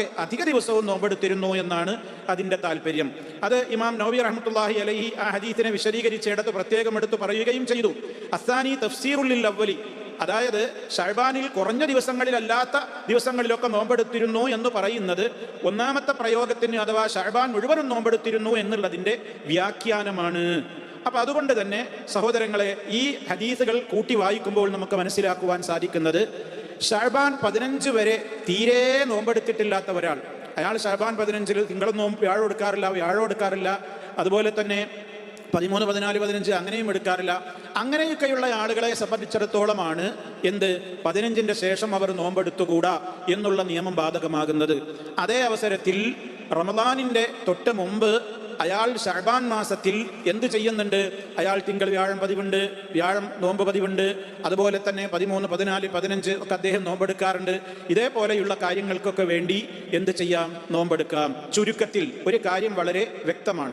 ഒക്കെ അധിക ദിവസവും നോമ്പെടുത്തിരുന്നു എന്നാണ് അതിന്റെ താല്പര്യം. അത് ഇമാം നവി റഹ്മത്തുല്ലാഹി അലൈഹി ആ ഹദീസിനെ വിശദീകരിച്ചിടത്ത് പ്രത്യേകം എടുത്ത് പറയുകയും ചെയ്തു. അസാനി തഫ്സീറുള്ളിൽ അവലി അതായത് ഷഹബാനിൽ കുറഞ്ഞ ദിവസങ്ങളിലല്ലാത്ത ദിവസങ്ങളിലൊക്കെ നോമ്പെടുത്തിരുന്നു എന്ന് പറയുന്നത് ഒന്നാമത്തെ പ്രയോഗത്തിന് അഥവാ ഷഹബാൻ മുഴുവനും നോമ്പെടുത്തിരുന്നു എന്നുള്ളതിന്റെ വ്യാഖ്യാനമാണ്. അപ്പൊ അതുകൊണ്ട് തന്നെ സഹോദരങ്ങളെ ഈ ഹദീസുകൾ കൂട്ടി വായിക്കുമ്പോൾ നമുക്ക് മനസ്സിലാക്കുവാൻ സാധിക്കുന്നത് ഷഹബാൻ പതിനഞ്ച് വരെ തീരെ നോമ്പെടുത്തിട്ടില്ലാത്ത ഒരാൾ അയാൾ ഷഹബാൻ പതിനഞ്ചിൽ തിങ്കളും നോമ്പ് വ്യാഴം എടുക്കാറില്ല വ്യാഴം എടുക്കാറില്ല അതുപോലെ തന്നെ പതിമൂന്ന് പതിനാല് പതിനഞ്ച് അങ്ങനെയും എടുക്കാറില്ല. അങ്ങനെയൊക്കെയുള്ള ആളുകളെ സംബന്ധിച്ചിടത്തോളമാണ് എന്ത്? പതിനഞ്ചിന്റെ ശേഷം അവർ നോമ്പെടുത്തുകൂടാ എന്നുള്ള നിയമം ബാധകമാകുന്നത്. അതേ അവസരത്തിൽ റമദാനിന്റെ തൊട്ട് മുമ്പ് അയാൾ ഷഹബാൻ മാസത്തിൽ എന്തു ചെയ്യുന്നുണ്ട്? അയാൾ തിങ്കൾ വ്യാഴം പതിവുണ്ട് വ്യാഴം നോമ്പ് പതിവുണ്ട് അതുപോലെ തന്നെ പതിമൂന്ന് പതിനാല് പതിനഞ്ച് ഒക്കെ അദ്ദേഹം നോമ്പെടുക്കാറുണ്ട്. ഇതേപോലെയുള്ള കാര്യങ്ങൾക്കൊക്കെ വേണ്ടി എന്ത് ചെയ്യാം? നോമ്പെടുക്കാം. ചുരുക്കത്തിൽ ഒരു കാര്യം വളരെ വ്യക്തമാണ്.